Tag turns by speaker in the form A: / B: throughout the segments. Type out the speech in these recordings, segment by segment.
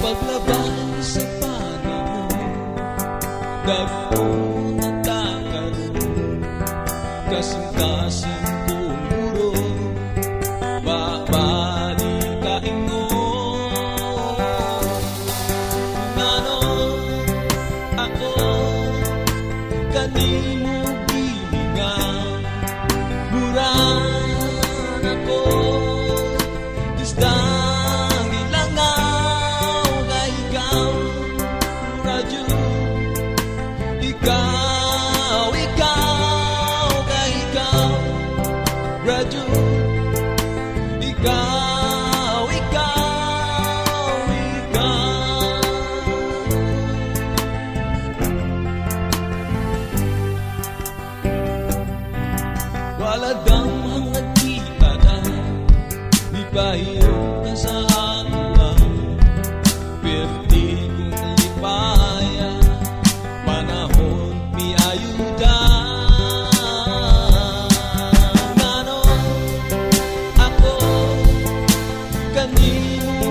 A: paglabay sa Panginoon Nagpunatakan Kasing-kasing kong muro Babalitain mo. Nano ako? Kanino binigay Radyo Ikaw, ikaw Ikaw. Wala daw mga kita na Ipahiyong ka sa anuwa Kanino bibigyan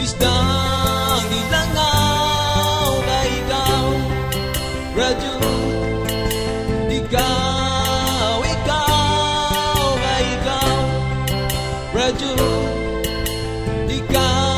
A: Isdang ilangaw na ikaw Radyo Ikaw, ikaw na ikaw Radyo Ikaw